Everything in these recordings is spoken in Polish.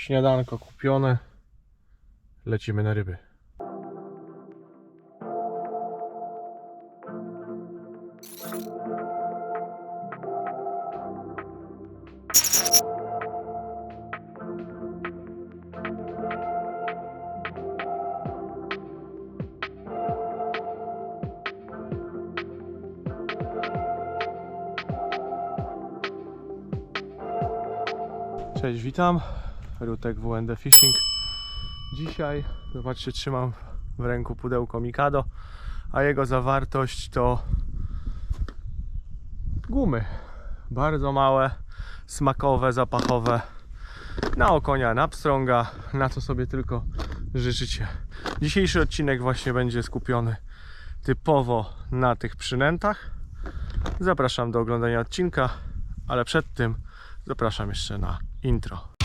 Śniadanko kupione. Lecimy na ryby. Cześć, witam. Rutek WND Fishing. Dzisiaj, zobaczcie, trzymam w ręku pudełko Mikado, a jego zawartość to gumy. Bardzo małe, smakowe, zapachowe. Na okonia, na pstrąga, na co sobie tylko życzycie. Dzisiejszy odcinek właśnie będzie skupiony typowo na tych przynętach. Zapraszam do oglądania odcinka, ale przed tym zapraszam jeszcze na intro.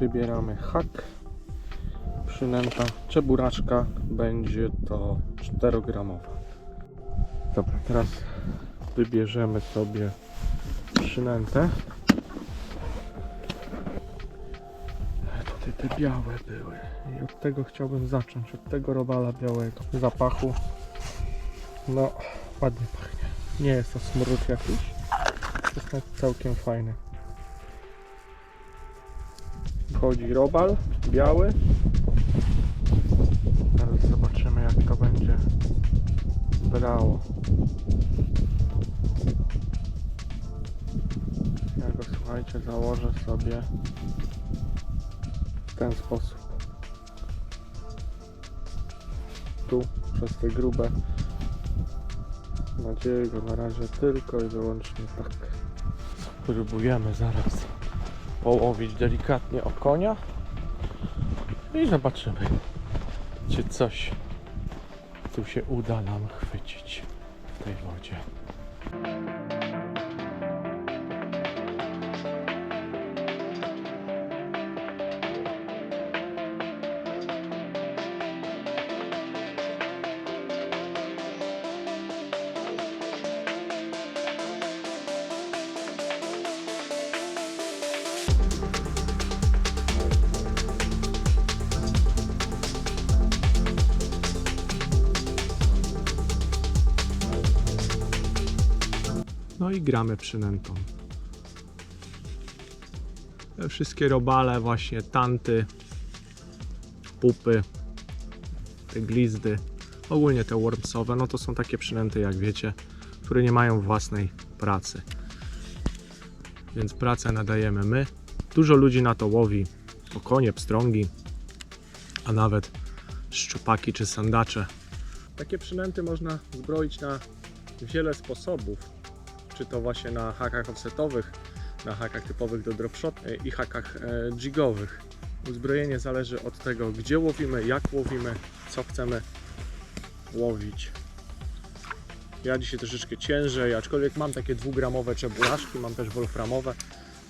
Wybieramy hak. Przynęta czeburaczka będzie to 4 gramowa. Dobra, teraz wybierzemy sobie przynętę. E, Tutaj te białe były i od tego chciałbym zacząć, od tego robala białego. Zapachu, no ładnie pachnie. Nie jest to smród jakiś, jest całkiem fajny. Wchodzi robal biały. Teraz zobaczymy jak to będzie brało. Ja go słuchajcie założę sobie w ten sposób. Tu przez te grube nadzieję go na razie tylko i wyłącznie tak. Spróbujemy zaraz połowić delikatnie o konia i zobaczymy, czy coś tu się uda nam chwycić w tej wodzie. I gramy przynętą. Te wszystkie robale, właśnie tanty, pupy, te glizdy, ogólnie te wormsowe, no to są takie przynęty, jak wiecie, które nie mają własnej pracy. Więc pracę nadajemy my. Dużo ludzi na to łowi okonie, pstrągi, a nawet szczupaki czy sandacze. Takie przynęty można zbroić na wiele sposobów czy to właśnie na hakach offsetowych, na hakach typowych do dropshot e, i hakach e, jigowych. Uzbrojenie zależy od tego, gdzie łowimy, jak łowimy, co chcemy łowić. Ja dzisiaj troszeczkę ciężej, aczkolwiek mam takie dwugramowe czebulaszki, mam też wolframowe,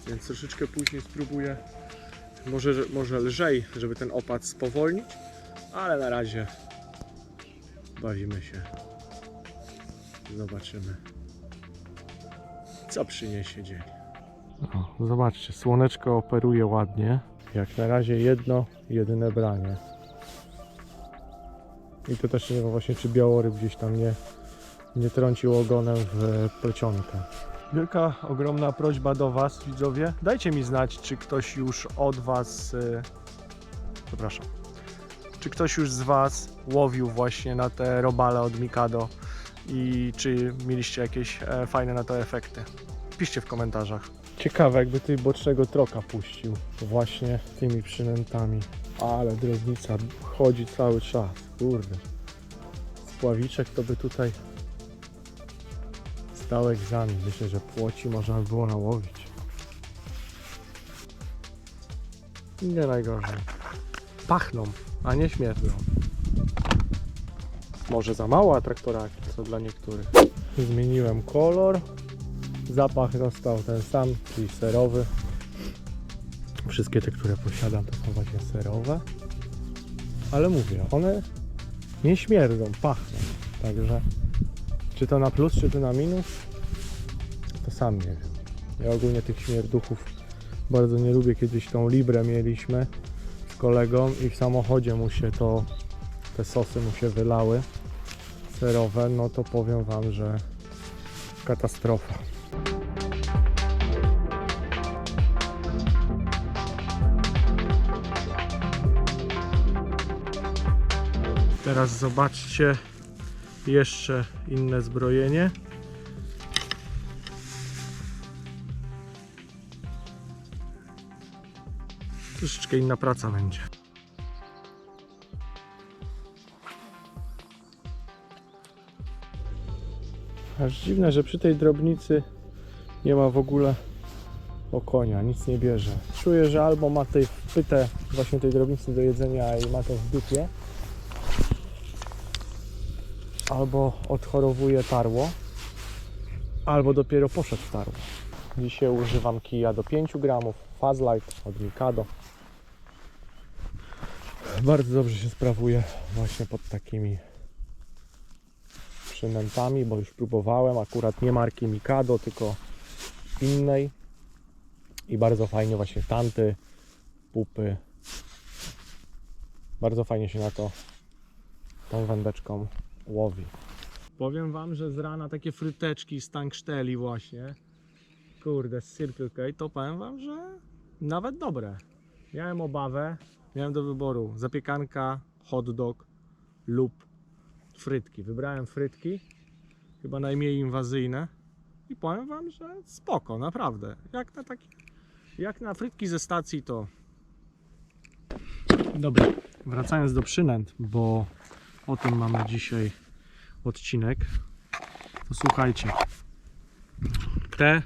więc troszeczkę później spróbuję może, może lżej, żeby ten opad spowolnić, ale na razie bawimy się. Zobaczymy co przyniesie dzień. O, zobaczcie, słoneczko operuje ładnie. Jak na razie jedno, jedyne branie. I to też nie wiem właśnie, czy białoryb gdzieś tam nie, nie trącił ogonem w plecionkę. Wielka, ogromna prośba do Was, widzowie. Dajcie mi znać, czy ktoś już od Was. y, Przepraszam. Czy ktoś już z Was łowił właśnie na te robale od Mikado i czy mieliście jakieś e, fajne na to efekty? Piszcie w komentarzach. Ciekawe, jakby tutaj bocznego troka puścił właśnie tymi przynętami. Ale drewnica chodzi cały czas, kurde. Spławiczek to by tutaj zdał egzamin. Myślę, że płoci można by było nałowić. Nie najgorzej. Pachną, a nie śmierdzą. Może za mało atraktoraki, co dla niektórych. Zmieniłem kolor. Zapach został ten sam, czyli serowy. Wszystkie te, które posiadam, to są właśnie serowe. Ale mówię, one nie śmierdzą, pachną. Także czy to na plus, czy to na minus, to sam nie wiem. Ja ogólnie tych śmierduchów bardzo nie lubię. Kiedyś tą Librę mieliśmy z kolegą i w samochodzie mu się to, te sosy mu się wylały serowe, no to powiem Wam, że katastrofa. Teraz zobaczcie jeszcze inne zbrojenie. Troszeczkę inna praca będzie. Aż dziwne, że przy tej drobnicy nie ma w ogóle okonia, nic nie bierze. Czuję, że albo ma tej wpytę właśnie tej drobnicy do jedzenia i ma to w dupie, albo odchorowuje tarło, albo dopiero poszedł w tarło. Dzisiaj używam kija do 5 gramów, Fazlight od Mikado. Bardzo dobrze się sprawuje właśnie pod takimi przynętami, bo już próbowałem, akurat nie marki Mikado, tylko innej i bardzo fajnie właśnie tanty, pupy. Bardzo fajnie się na to tą wędeczką łowi. Powiem Wam, że z rana takie fryteczki z tankszteli właśnie, kurde, z Circle K, to powiem Wam, że nawet dobre. Miałem obawę, miałem do wyboru zapiekanka, hot dog lub frytki. Wybrałem frytki, chyba najmniej inwazyjne i powiem Wam, że spoko, naprawdę. Jak na takie, jak na frytki ze stacji to... Dobra, wracając do przynęt, bo o tym mamy dzisiaj odcinek. To słuchajcie, te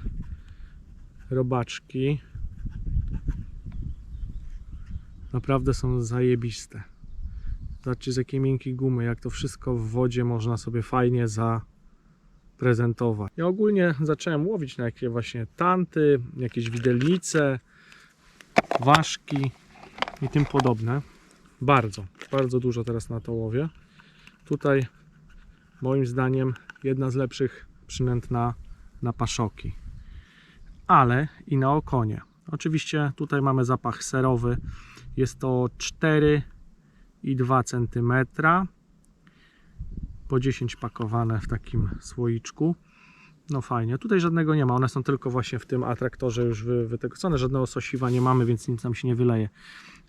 robaczki naprawdę są zajebiste. Zobaczcie z jakiej miękkiej gumy, jak to wszystko w wodzie można sobie fajnie zaprezentować. Ja ogólnie zacząłem łowić na jakieś właśnie tanty, jakieś widelnice, ważki i tym podobne. Bardzo, bardzo dużo teraz na to łowię. Tutaj moim zdaniem jedna z lepszych przynęt na, na paszoki. Ale i na okonie. Oczywiście tutaj mamy zapach serowy. Jest to 4 i 2 cm. Po 10 pakowane w takim słoiczku. No fajnie. Tutaj żadnego nie ma. One są tylko właśnie w tym atraktorze już wy, wytegocone. Żadnego sosiwa nie mamy, więc nic nam się nie wyleje.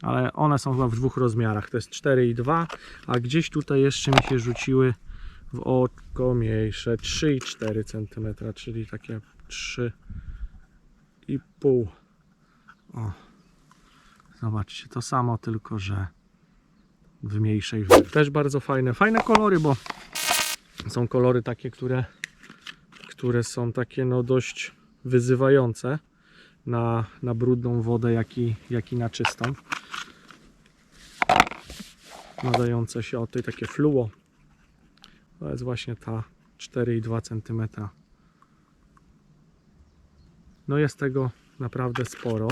Ale one są chyba w dwóch rozmiarach. To jest 4 i 2, a gdzieś tutaj jeszcze mi się rzuciły w oko mniejsze 3,4 cm, czyli takie 3,5 o zobaczcie, to samo tylko, że w mniejszej wersji. Też bardzo fajne, fajne kolory, bo są kolory takie, które które są takie no dość wyzywające na, na brudną wodę, jak i, jak i na czystą nadające się o tej takie fluo to jest właśnie ta 4,2 cm. No jest tego naprawdę sporo.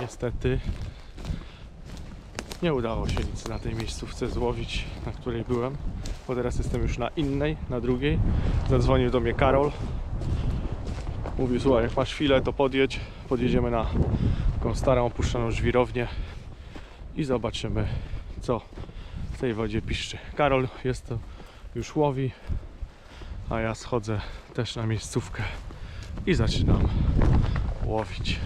Niestety nie udało się nic na tej miejscówce złowić, na której byłem, bo teraz jestem już na innej, na drugiej. Zadzwonił do mnie Karol. Mówił, słuchaj, jak masz chwilę, to podjedź. Podjedziemy na taką starą, opuszczoną żwirownię i zobaczymy, co w tej wodzie piszczy. Karol jest to już łowi, a ja schodzę też na miejscówkę i zaczynam łowić.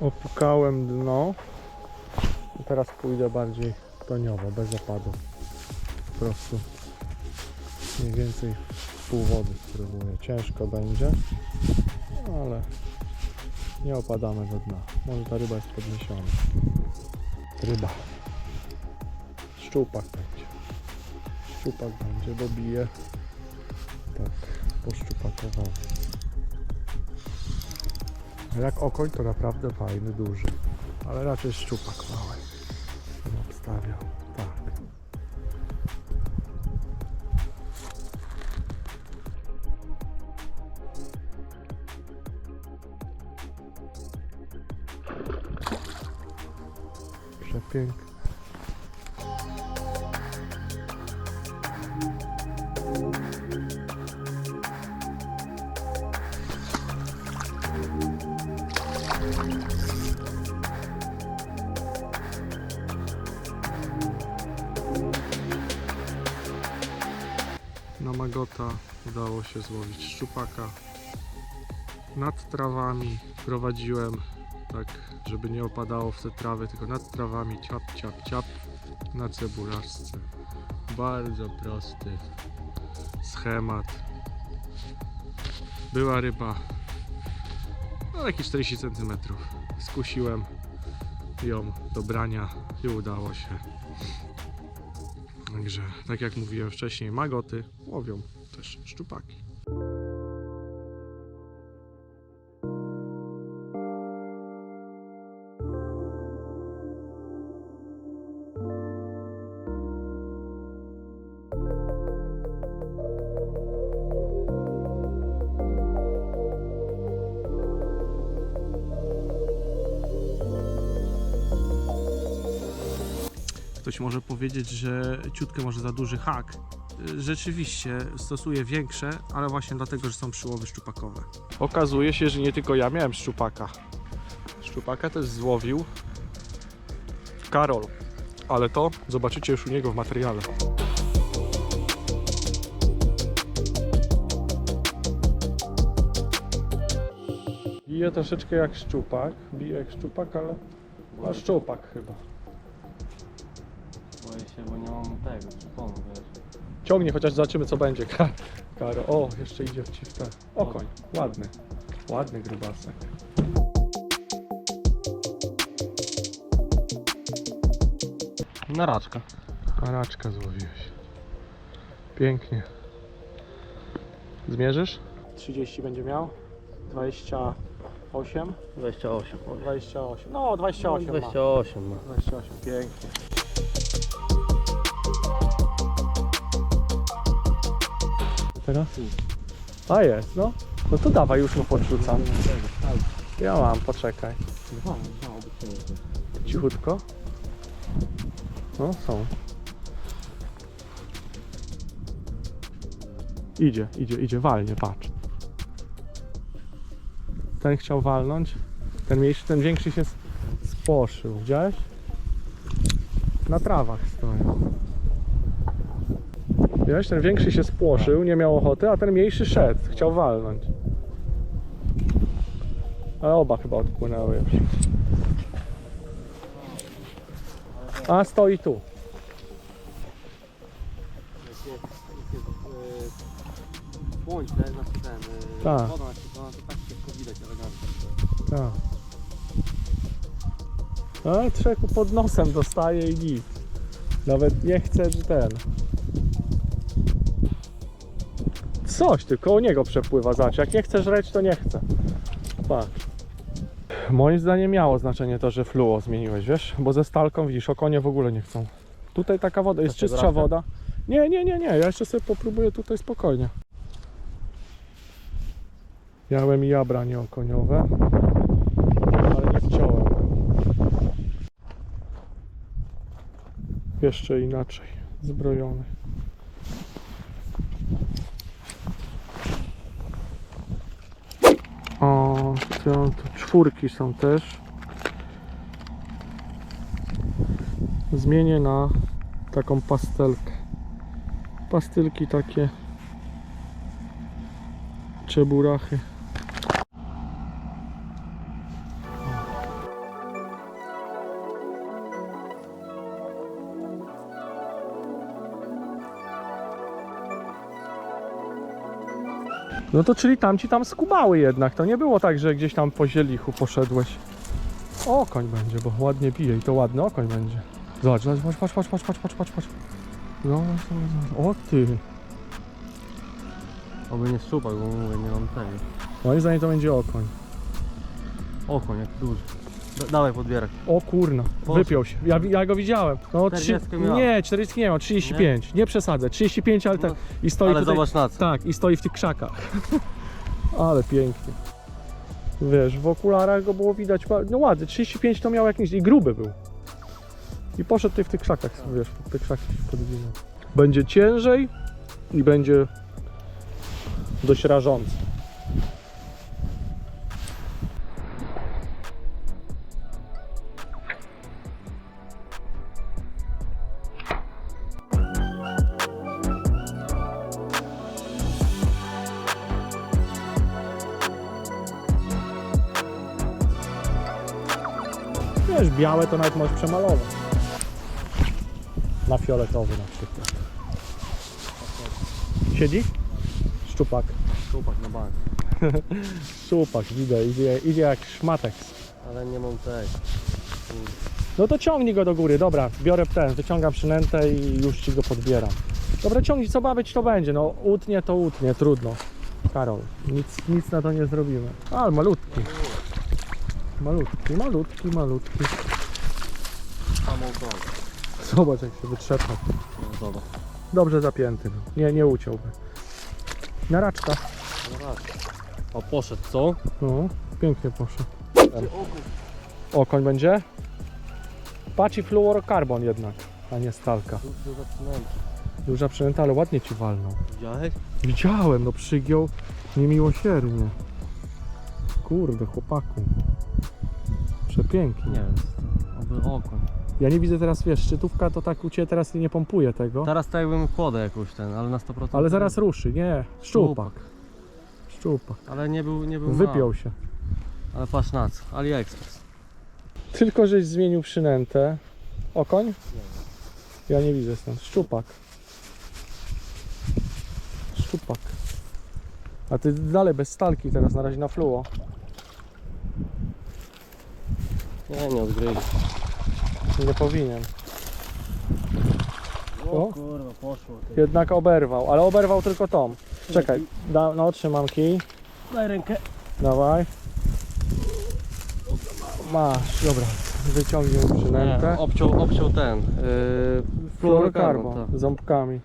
Opukałem dno. Teraz pójdę bardziej toniowo, bez opadu. Po prostu mniej więcej pół wody spróbuję. Ciężko będzie, ale nie opadamy do dna. Może ta ryba jest podniesiona. Ryba. Szczupak będzie. Szczupak będzie, bo bije tak poszczupakowało. Jak okoń to naprawdę fajny, duży. Ale raczej szczupak mały. Bym Przepiękny. Na Magota udało się złowić szczupaka. Nad trawami prowadziłem żeby nie opadało w te trawy, tylko nad trawami ciap, ciap, ciap na cebulaszce. Bardzo prosty schemat. Była ryba, no jakieś 40 cm. Skusiłem ją do brania i udało się. Także, tak jak mówiłem wcześniej, magoty łowią też szczupaki. Ktoś może powiedzieć, że ciutkę może za duży hak. Rzeczywiście stosuję większe, ale właśnie dlatego, że są przyłowy szczupakowe. Okazuje się, że nie tylko ja miałem szczupaka. Szczupaka też złowił Karol, ale to zobaczycie już u niego w materiale. Bije troszeczkę jak szczupak, bije jak szczupak, ale a szczupak chyba. Się, bo nie mam tego przyponu, wiesz. Ciągnie, chociaż zobaczymy co będzie. Ka- Karo. O, jeszcze idzie w ciwkę. Okoń. Ładny. Ładny grubasek. Naraczka. Araczka złowiłeś. Pięknie. Zmierzysz? 30 będzie miał. 28. 28. 28. No, 28 ma. 28 ma. 28. Pięknie. A jest, no. No to dawaj, już mu podrzucam. Ja mam, poczekaj. Cichutko. No, są. Idzie, idzie, idzie, walnie, patrz. Ten chciał walnąć. Ten mniejszy, ten większy się spłoszył. Widziałeś? Na trawach stoją. Widziałeś? Ten większy się spłoszył, nie miał ochoty, a ten mniejszy szedł, chciał walnąć. Ale oba chyba odpłynęły już. A stoi tu. Znaczy ten, yy, Tak. to tak widać. Tak. Trzeku pod nosem dostaje i nic. Nawet nie chce, że ten. Coś, tylko koło niego przepływa zobacz. Jak nie chce żreć, to nie chce. Patrz. Moim zdaniem miało znaczenie to, że fluo zmieniłeś, wiesz? Bo ze stalką widzisz, okonie w ogóle nie chcą. Tutaj taka woda, jest czystsza woda. Nie, nie, nie, nie. Ja jeszcze sobie popróbuję tutaj spokojnie. Miałem i abranie okoniowe ale nie go. Jeszcze inaczej, zbrojony. O, to czwórki są też. Zmienię na taką pastelkę. Pastylki takie. Czeburachy. No to czyli tamci tam skubały jednak. To nie było tak, że gdzieś tam po zielichu poszedłeś. O, koń będzie, bo ładnie pije i to ładny okoń będzie. Zobacz, zobacz, patrz, patrz, patrz, patrz, patrz, patrz, patrz. No, o ty. Oby nie szczupak, bo mówię, nie mam tego. Moim zdaniem to będzie okoń. Okoń, jak duży. Da, dawaj podbierak. O kurna, Po wypiął się. Ja, ja go widziałem. No, trzy, 40 miał. nie, 40 nie miał, 35. Nie, przesadzę. 35, ale tak. No, I stoi ale tutaj. zobacz na co. Tak, i stoi w tych krzakach. ale pięknie. Wiesz, w okularach go było widać. No ładny, 35 to miał jakiś. I gruby był. I poszedł tutaj w tych krzakach, wiesz, pod te krzaki się podwinął. Będzie ciężej i będzie dość rażący. Białe to nawet możesz przemalować. Na fioletowy na przykład. Siedzi? Szczupak. Szczupak na bank. Szczupak, widzę, idzie, idzie jak szmatek. Ale nie mam tej. No to ciągnij go do góry, dobra, biorę ten, wyciągam przynętę i już ci go podbieram. Dobra, ciągnij, co być to będzie, no utnie to utnie, trudno. Karol, nic, nic na to nie zrobimy. Ale malutki. Malutki, malutki, malutki. Zobacz jak się wytrzepał. No. Dobrze zapięty był. Nie, nie uciąłby. Naraczka. No raz. O poszedł, co? No, pięknie poszło. Okoń będzie? Paci fluorokarbon jednak, a nie stalka. Tu zaczynałem. Duża przynęta, ale ładnie ci walnął. Widziałeś? Widziałem, no przygiął niemiłosiernie. Kurde, chłopaku. Przepięknie. Nie wiem. Oby okoń. Ja nie widzę teraz, wiesz, szczytówka to tak u Ciebie teraz nie pompuje tego. Teraz tak jakbym kłodę jakąś ten, ale na 100%. Ale zaraz ruszy, nie. Szczupak. Szczupak. Ale nie był, nie był Wypiął się. Ale patrz na co. AliExpress. Tylko żeś zmienił przynętę. Okoń? Ja nie widzę stąd. Szczupak. Szczupak. A ty dalej bez stalki teraz na razie na fluo. Nie, nie odgryź. Nie powinien. O. kurwa, poszło. Ty. Jednak oberwał, ale oberwał tylko tą. Czekaj, da, no trzymam kij. Daj rękę. Dawaj. Masz, dobra. Wyciągnij mu przynętę. Obciął, obciął ten. Yy, Fluorokarbon tak. ząbkami.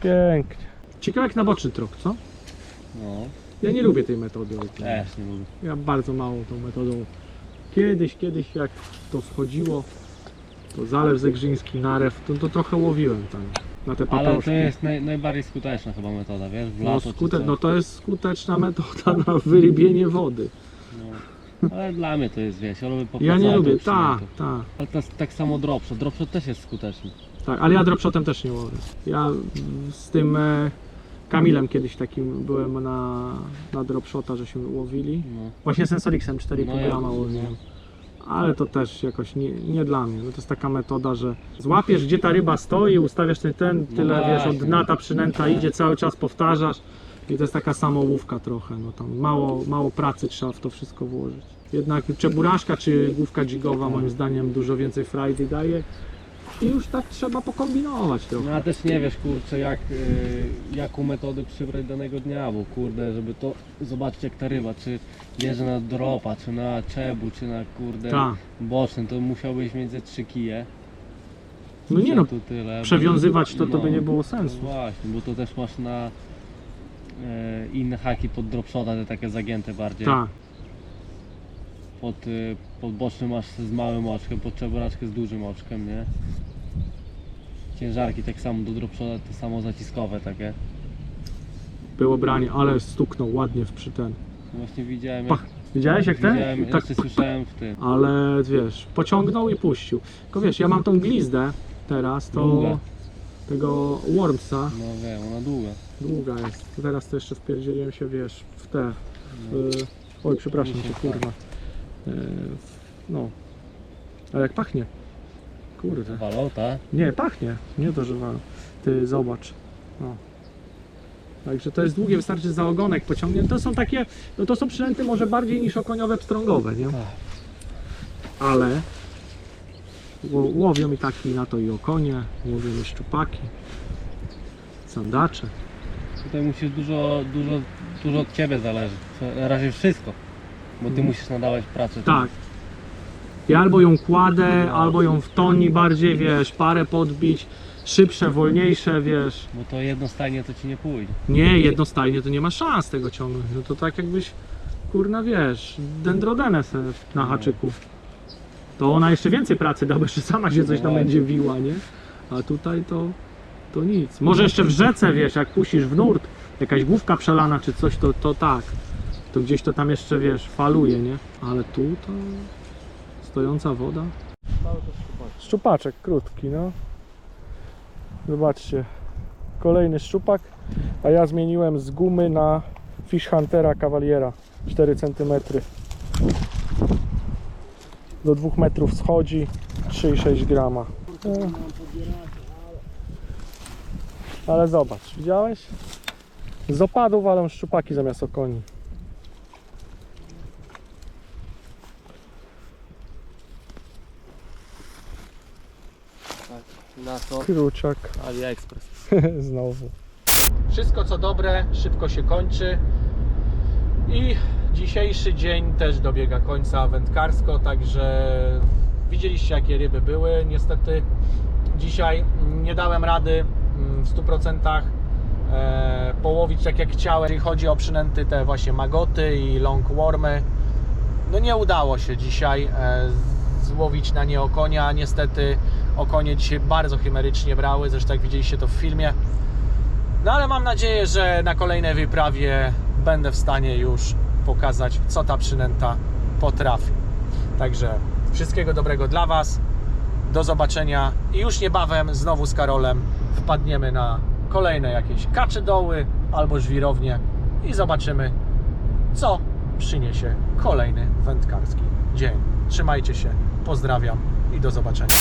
Pięknie. Ciekawe jak na boczny trok, co? No, Ja nie lubię tej metody. też nie lubię. Ja bardzo małą tą metodą. Kiedyś, kiedyś jak to wchodziło, to zalew zegrzyński, narew, to, to trochę łowiłem tam na te Ale paproszki. to jest naj, najbardziej skuteczna chyba metoda, wiesz, w no, lato czy skute, coś. no to jest skuteczna metoda na wyrybienie wody. No. Ale dla mnie to jest, wiesz, ja lubię Ja nie lubię, tak, tak. Ale to jest tak samo dropshot, dropshot też jest skuteczny. Tak, ale ja dropshotem też nie łowię. Ja mm, z tym e, Kamilem kiedyś takim byłem na, na dropshota, żeśmy łowili. No. Właśnie Sensorixem 4,5 No grama łowiłem. Ale to też jakoś nie, nie dla mnie. No to jest taka metoda, że złapiesz gdzie ta ryba stoi, ustawiasz ten, ten tyle No wiesz, od dna ta przynęta idzie, cały czas powtarzasz. I to jest taka samołówka trochę, no tam mało, mało pracy trzeba w to wszystko włożyć. Jednak czeburaszka czy główka jigowa moim zdaniem dużo więcej frajdy daje. I już tak trzeba pokombinować trochę. No a też nie wiesz, kurczę, jak, y, jaką metodę przybrać danego dnia, bo kurde, żeby to zobaczyć jak ta ryba, czy bierze na dropa, czy na czebu, czy na kurde Tak. boczny, to musiałbyś mieć ze trzy kije. No nie no, tu tyle. przewiązywać to, to by No. nie było No sensu. właśnie, bo to też masz na e, inne haki pod dropshota, te takie zagięte bardziej. Tak, Pod, y, pod boczny masz z małym oczkiem, pod czeboraczkę z dużym oczkiem, nie? Ciężarki tak samo do dropshota, to samo zaciskowe takie. było branie, ale stuknął ładnie w przy ten. No Właśnie widziałem, jak, Pach. Widziałeś jak ten? widziałem Tak, jeszcze słyszałem w tym. ale wiesz, pociągnął i puścił. Tylko wiesz, ja mam tą glizdę teraz, to Długa. tego Wormsa, No wiem, ona długa. długa jest. Teraz to jeszcze wpierdzieliłem się, wiesz, w te, No. y, oj przepraszam cię, kurwa. Y, no, ale jak pachnie. Kurde. Walota. Nie, pachnie. Nie to, że wal. Ty zobacz. No. Także to jest długie, wystarczy za ogonek pociągnięć. To są takie, no to są przynęty może bardziej niż okoniowe pstrągowe, nie? Ale ło- łowią i taki na to i okonie, łowią i szczupaki, sandacze. Tutaj musisz dużo, dużo, dużo od ciebie zależy. Na razie wszystko. Bo ty musisz nadawać pracę. Tak. Ja albo ją kładę, albo ją w toni bardziej, wiesz, parę podbić, szybsze, wolniejsze, wiesz. Bo to jednostajnie to ci nie pójdzie. Nie, jednostajnie to nie ma szans tego ciągnąć. No to tak jakbyś, kurna wiesz, dendrodenę se na haczyku. To ona jeszcze więcej pracy da, bo jeszcze sama się coś tam będzie wiła, nie? A tutaj to, to nic. Może jeszcze w rzece, wiesz, jak puścisz w nurt, jakaś główka przelana czy coś, to, to tak. To gdzieś to tam jeszcze, wiesz, faluje, nie? Ale tu to stojąca woda. Szczupaczek krótki, no. Zobaczcie, kolejny szczupak, a ja zmieniłem z gumy na Fish Huntera Cavaliera 4 cm. Do 2 metrów schodzi 3,6 grama. Ale zobacz, widziałeś? Z opadów walą szczupaki zamiast okoni. Na to Kruczak. AliExpress. Znowu. Wszystko co dobre szybko się kończy i dzisiejszy dzień też dobiega końca wędkarsko, także widzieliście jakie ryby były. Niestety dzisiaj nie dałem rady mm, w 100% e, połowić tak jak chciałem, jeżeli chodzi o przynęty te właśnie magoty i longwormy. No nie udało się dzisiaj e, złowić na nie okonia. Niestety okonie dzisiaj bardzo chimerycznie brały, zresztą jak widzieliście to w filmie. No ale mam nadzieję, że na kolejnej wyprawie będę w stanie już pokazać, co ta przynęta potrafi. Także wszystkiego dobrego dla Was. Do zobaczenia i już niebawem znowu z Karolem wpadniemy na kolejne jakieś kacze doły albo żwirownie i zobaczymy, co przyniesie kolejny wędkarski dzień. Trzymajcie się, pozdrawiam i do zobaczenia.